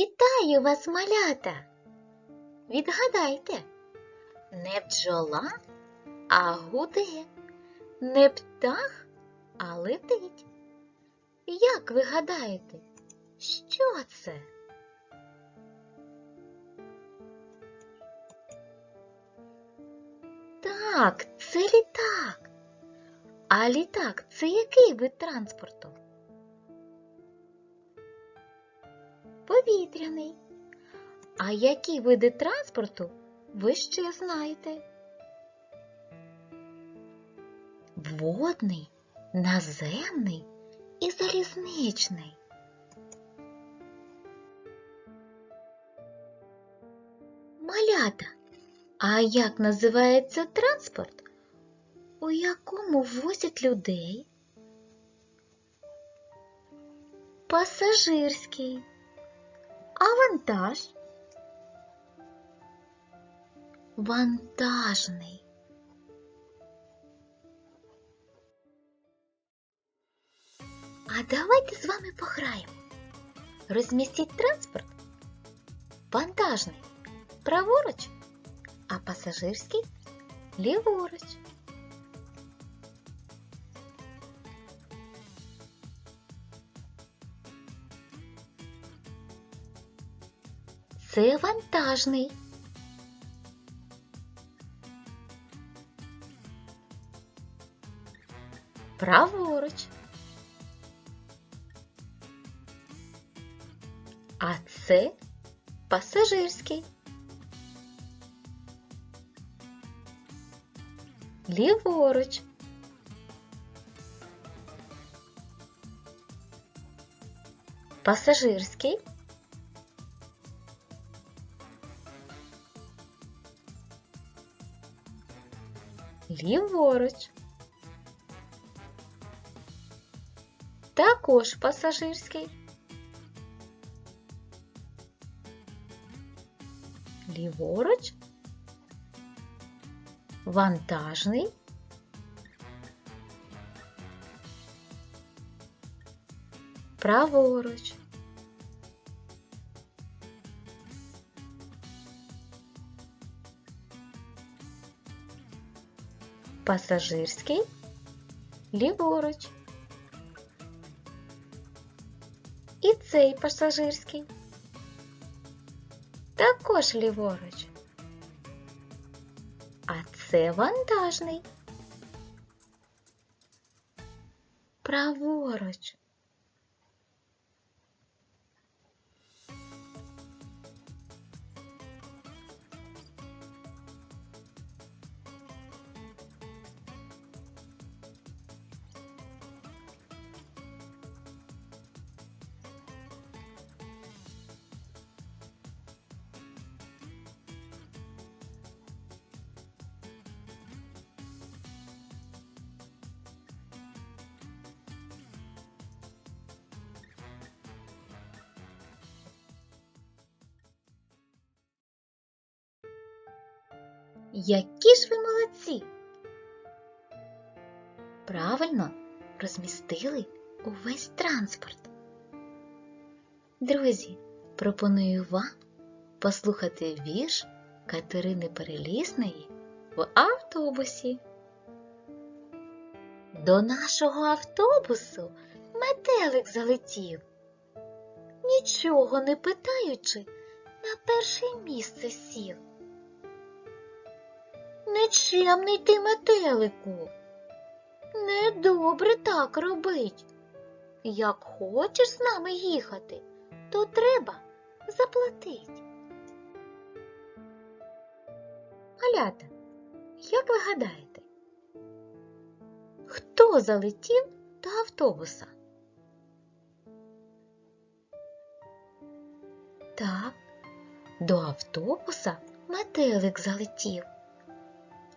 Вітаю вас, малята! Відгадайте, не бджола, а гуде, не птах, а летить. Як ви гадаєте, що це? Так, це літак. А літак це який вид транспорту? Повітряний. А які види транспорту ви ще знаєте? Водний, наземний і залізничний. Малята, а як називається транспорт, у якому возять людей? Пасажирський. А вантаж? Вантажний. А давайте з вами пограємо. Розмістіть транспорт. Вантажний праворуч, а пасажирський ліворуч. Це вантажний. Праворуч. А це пасажирський. Ліворуч. Пасажирський. Ліворуч. Також пасажирський. Ліворуч. Вантажний. Праворуч. Пасажирський. Ліворуч. І цей пасажирський. Також ліворуч. А це вантажний. Праворуч. Які ж ви молодці! Правильно розмістили увесь транспорт. Друзі, пропоную вам послухати вірш Катерини Перелісної в автобусі. До нашого автобусу метелик залетів, нічого не питаючи, на перше місце сів. Нечемний ти метелику. Недобре так робить. Як хочеш з нами їхати, то треба заплатить. Малята, як ви гадаєте, хто залетів до автобуса? Так, до автобуса метелик залетів.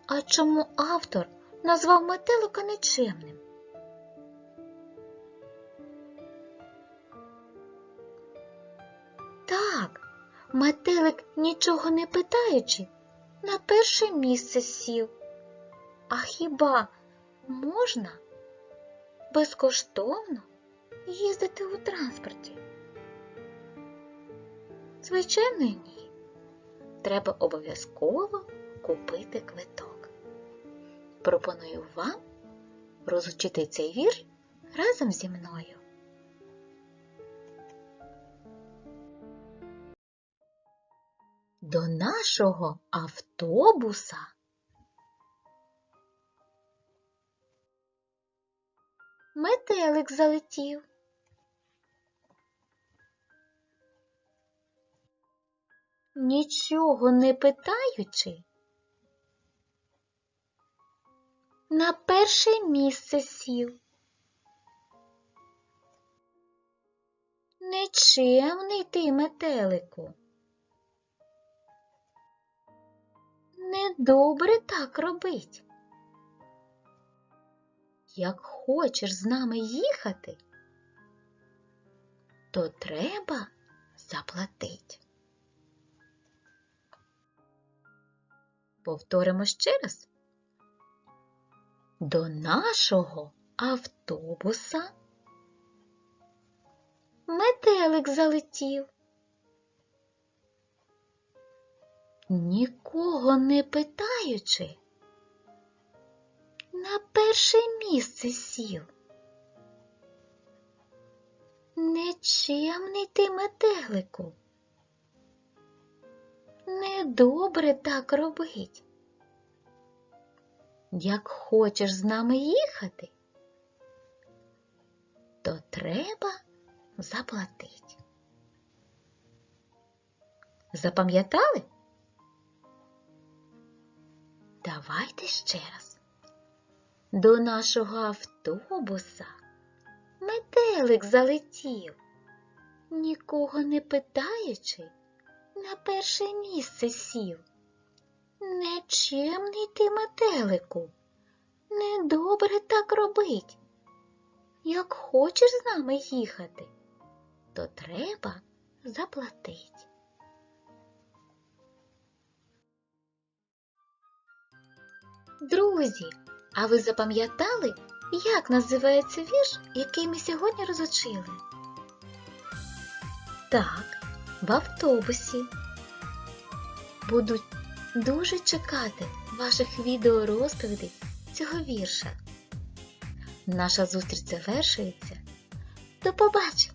А чому автор назвав метелика нечемним? Так, метелик, нічого не питаючи, на перше місце сів. А хіба можна безкоштовно їздити у транспорті? Звичайно, ні. Треба обов'язково купити квиток. Пропоную вам розучити цей вірш разом зі мною. До нашого автобуса метелик залетів. Нічого не питаючи, на перше місце сів. Нечемний ти, метелику. Недобре так робить. Як хочеш з нами їхати, то треба заплатить. Повторимо ще раз. До нашого автобуса метелик залетів. Нікого не питаючи, на перше місце сів. Нечемний ти метелику. Недобре так робить. Як хочеш з нами їхати, то треба заплатить. Запам'ятали? Давайте ще раз. До нашого автобуса метелик залетів, нікого не питаючи, на перше місце сів. Нечемний ти метелику, недобре так робить. Як хочеш з нами їхати, то треба заплатить. Друзі, а ви запам'ятали, як називається вірш, який ми сьогодні розучили? Так, в автобусі. Буду дуже чекати ваших відеорозповідей цього вірша. Наша зустріч завершується. До побачення!